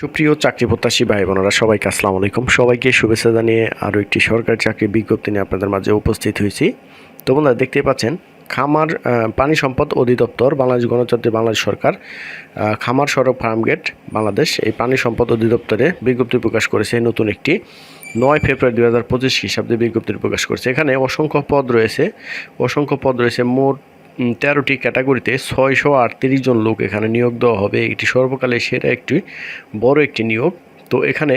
সুপ্রিয় চাকরি প্রত্যাশী ভাই বোনেরা সবাইকে আসসালামু আলাইকুম। সবাইকে শুভেচ্ছা জানিয়ে আরও একটি সরকারি চাকরি বিজ্ঞপ্তি নিয়ে আপনাদের মাঝে উপস্থিত হয়েছি। তো বন্ধুরা, দেখতেই পাচ্ছেন, খামার পানি সম্পদ অধিদপ্তর, বাংলাদেশ গণতন্ত্রী বাংলাদেশ সরকার খামার সড়ক ফার্মগেট বাংলাদেশ এই পানি সম্পদ অধিদপ্তরে বিজ্ঞপ্তি প্রকাশ করেছে নতুন একটি। নয় ফেব্রুয়ারি দু হাজার পঁচিশ খ্রিস্টাব্দে বিজ্ঞপ্তি প্রকাশ করেছে। এখানে অসংখ্য পদ রয়েছে। অসংখ্য পদ রয়েছে। মোট তেরোটি ক্যাটাগরিতে ছয়শো আটত্রিশ জন লোক এখানে নিয়োগ দেওয়া হবে। এটি সর্বকালে সেরা একটি, বড় একটি নিয়োগ। তো এখানে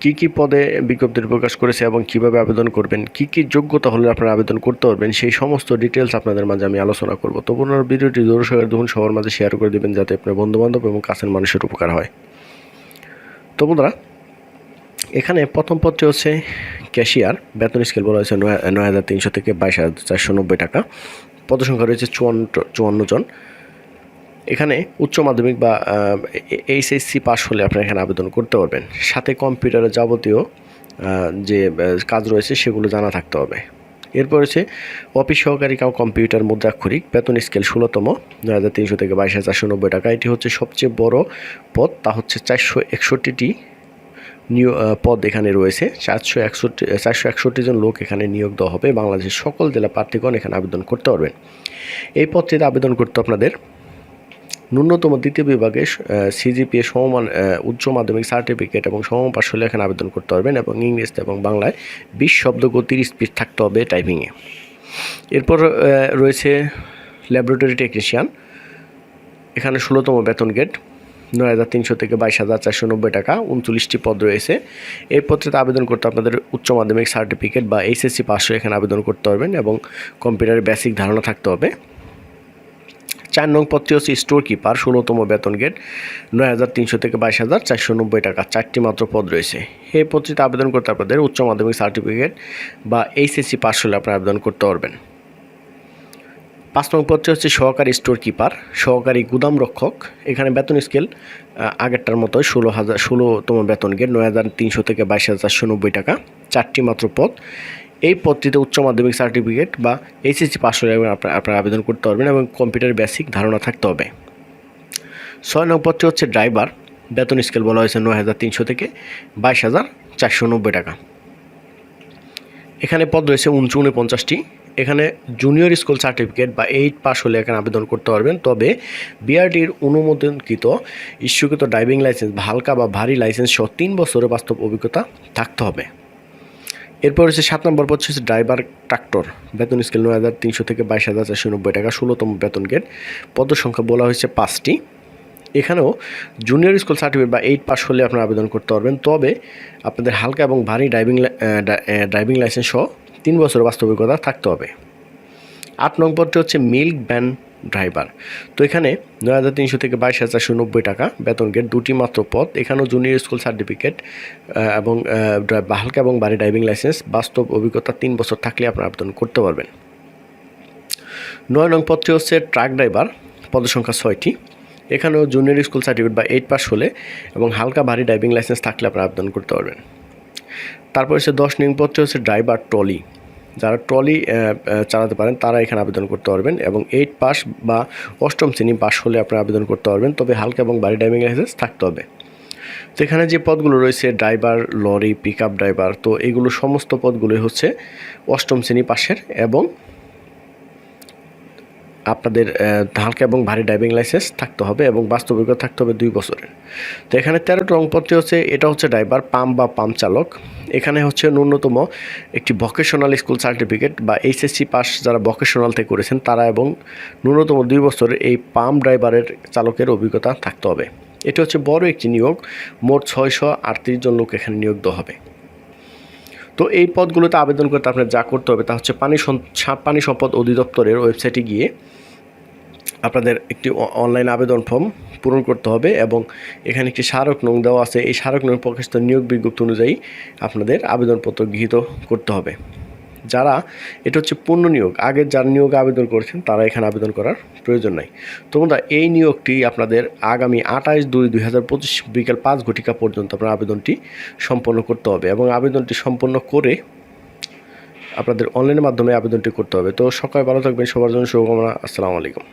কি কি পদে বিজ্ঞপ্তি প্রকাশ করেছে এবং কীভাবে আবেদন করবেন, কি কি যোগ্যতা হলে আপনারা আবেদন করতে পারবেন, সেই সমস্ত ডিটেলস আপনাদের মাঝে আমি আলোচনা করব। তো পুনর ভিডিওটি দর্শকের দেখুন সবার মাঝে শেয়ার করে দেবেন যাতে আপনার বন্ধুবান্ধব এবং কাছের মানুষের উপকার হয়। তো বন্ধুরা, এখানে প্রথম পদটি হচ্ছে ক্যাশিয়ার। বেতন স্কেল বলা হয়েছে নয় হাজার তিনশো থেকে বাইশ হাজার চারশো নব্বই টাকা। পদসংখ্যা রয়েছে চুয়ান্ন চুয়ান্ন জন। এখানে উচ্চ মাধ্যমিক বা এইচএসসি পাস হলে আপনারা এখানে আবেদন করতে পারবেন। সাথে কম্পিউটারের যাবতীয় যে কাজ রয়েছে সেগুলো জানা থাকতে হবে। এরপর হচ্ছে অফিস সহকারী কাউ কম্পিউটার মুদ্রাক্ষরিক, বেতন স্কেল ষোলোতম নয় হাজার তিনশো থেকে বাইশ হাজার চারশো নব্বই টাকা। এটি হচ্ছে সবচেয়ে বড় পদ, তা হচ্ছে চারশো একষট্টিটি নিয়োগ পদ এখানে রয়েছে। চারশো একষট্টি চারশো একষট্টি জন লোক এখানে নিয়োগ দেওয়া হবে। বাংলাদেশের সকল জেলা প্রার্থীগণ এখানে আবেদন করতে পারবেন। এই পদটিতে আবেদন করতে আপনাদের ন্যূনতম দ্বিতীয় বিভাগে সিজিপিএ সমমান উচ্চ মাধ্যমিক সার্টিফিকেট এবং সমমান পাশ হলে এখানে আবেদন করতে পারবেন এবং ইংরেজিতে এবং বাংলায় বিশ শব্দ গতির স্পিড থাকতে হবে টাইপিংয়ে এরপর রয়েছে ল্যাবরেটরি টেকনিশিয়ান এখানে ষোলোতম বেতন গেট নয় হাজার তিনশো থেকে বাইশ হাজার চারশো নব্বই টাকা, উনচল্লিশটি পদ রয়েছে। এই পত্রিতে আবেদন করতে আপনাদের উচ্চ মাধ্যমিক সার্টিফিকেট বা এইচএসসি পাস হয়ে এখানে আবেদন করতে পারবেন এবং কম্পিউটারের বেসিক ধারণা থাকতে হবে। চার নং পদটি হচ্ছে স্টোর কিপার, ষোলোতম বেতন গেট, নয় হাজার তিনশো থেকে বাইশ হাজার চারশো নব্বই টাকা, চারটি মাত্র পদ রয়েছে। এই পদটিতে আবেদন করতে আপনাদের উচ্চ মাধ্যমিক সার্টিফিকেট বা এইচএসসি পাস হলে আপনারা আবেদন করতে পারবেন। পাঁচ নং পদটি হচ্ছে সহকারী স্টোর কিপার সহকারী গুদাম রক্ষক। এখানে বেতন স্কেল আগেরটার মতো ষোলো হাজার ষোলোতম বেতন গেট নয় হাজার তিনশো থেকে বাইশ হাজার চারশো নব্বই টাকা। চারটি মাত্র পদ। এই পদটিতে উচ্চ মাধ্যমিক সার্টিফিকেট বা এইচএসসি পাস হলে আপনারা আপনারা আবেদন করতে পারবেন এবং কম্পিউটার বেসিক ধারণা থাকতে হবে। ছয় নং পদটি হচ্ছে ড্রাইভার বেতন স্কেল বলা হয়েছে নয় হাজার তিনশো থেকে বাইশ হাজার চারশো নব্বই টাকা। এখানে পদ রয়েছে উনচুনে পঞ্চাশটি। এখানে জুনিয়র স্কুল সার্টিফিকেট বা এইট পাস হলে এখানে আবেদন করতে পারবেন। তবে বিআরটির অনুমোদনকৃত ইস্যুকৃত ড্রাইভিং লাইসেন্স হালকা বা ভারী লাইসেন্স সহ তিন বছরের বাস্তব অভিজ্ঞতা থাকতে হবে। এরপর হচ্ছে সাত নম্বর পদ হচ্ছে ড্রাইভার ট্রাক্টর বেতন স্কেল নয় হাজার তিনশো থেকে বাইশ হাজার চারশো নব্বই টাকা, ষোলোতম বেতন গেট পদ সংখ্যা বলা হয়েছে পাঁচটি। এখানেও জুনিয়র স্কুল সার্টিফিকেট বা এইট পাস হলে আপনারা আবেদন করতে পারবেন। তবে আপনাদের হালকা এবং ভারী ড্রাইভিং ড্রাইভিং লাইসেন্স সহ তিন বছর বাস্তবিকতা থাকতে হবে। আট নং পদটি হচ্ছে মিল্ক ভ্যান ড্রাইভার তো এখানে নয় হাজার তিনশো থেকে বাইশ হাজার চারশো নব্বই টাকা বেতন গেট দুটি মাত্র পদ। এখানেও জুনিয়র স্কুল সার্টিফিকেট এবং হালকা এবং ভারী ড্রাইভিং লাইসেন্স বাস্তব অভিজ্ঞতা তিন বছর থাকলে আপনারা আবেদন করতে পারবেন। নয় নং পদটি হচ্ছে ট্রাক ড্রাইভার পদসংখ্যা ছয়টি। এখানেও জুনিয়র স্কুল সার্টিফিকেট বা এইট পাস হলে এবং হালকা ভারী ড্রাইভিং লাইসেন্স থাকলে আপনারা আবেদন করতে পারবেন। তারপর হচ্ছে দশ নং পদটি হচ্ছে ড্রাইভার ট্রলি যারা ট্রলি চালাতে পারেন, তারা এখানে আবেদন করতে পারবেন এবং এইট পাস বা অষ্টম শ্রেণি পাস হলে আপনারা আবেদন করতে পারবেন, তবে হালকা এবং ভারী ড্রাইভিং লাইসেন্স থাকতে হবে। তো এখানে যে পদগুলো রয়েছে ড্রাইভার লরি পিক ড্রাইভার তো এগুলো সমস্ত পদগুলোই হচ্ছে অষ্টম শ্রেণি পাশের এবং আপনাদের হালকা এবং ভারী ড্রাইভিং লাইসেন্স থাকতে হবে এবং বাস্তবিকতা থাকতে হবে দুই বছরের। তো এখানে তেরোটা রংপত্রী হচ্ছে, এটা হচ্ছে ড্রাইভার পাম্প বা পাম্প চালক। এখানে হচ্ছে ন্যূনতম একটি ভকেশনাল স্কুল সার্টিফিকেট বা এইচএসসি পাস যারা ভকেশনাল থেকে করেছেন, তারা এবং ন্যূনতম দুই বছরের এই পাম্প ড্রাইভারের চালকের অভিজ্ঞতা থাকতে হবে। এটা হচ্ছে বড় একটি নিয়োগ, মোট ছয়শো আটত্রিশ জন লোক এখানে নিয়োগ দেওয়া হবে। তো এই পদগুলোতে আবেদন করতে আপনার যা করতে হবে তা হচ্ছে পানি পানি সম্পদ অধিদপ্তরের ওয়েবসাইটে গিয়ে আপনাদের একটি অনলাইন আবেদন ফর্ম পূরণ করতে হবে এবং এখানে একটি স্মারক নং দেওয়া আছে। এই স্মারক নং প্রকাশিত নিয়োগ বিজ্ঞপ্তি অনুযায়ী আপনাদের আবেদনপত্র গৃহীত করতে হবে। যারা, এটা হচ্ছে পূর্ণ নিয়োগ। আগে যারা নিয়োগে আবেদন করেছেন, তারা এখানে আবেদন করার প্রয়োজন নাই। তো বন্ধুরা, এই নিয়োগটি আপনাদের আগামী আঠাশ দুই দুই হাজার পঁচিশ বিকেল পাঁচ ঘটিকা পর্যন্ত আপনার আবেদনটি সম্পন্ন করতে হবে এবং আবেদনটি সম্পন্ন করে আপনাদের অনলাইনের মাধ্যমে আবেদনটি করতে হবে। তো সকালে ভালো থাকবেন, সবার জন্য শুভকামনা, আসসালামু আলাইকুম।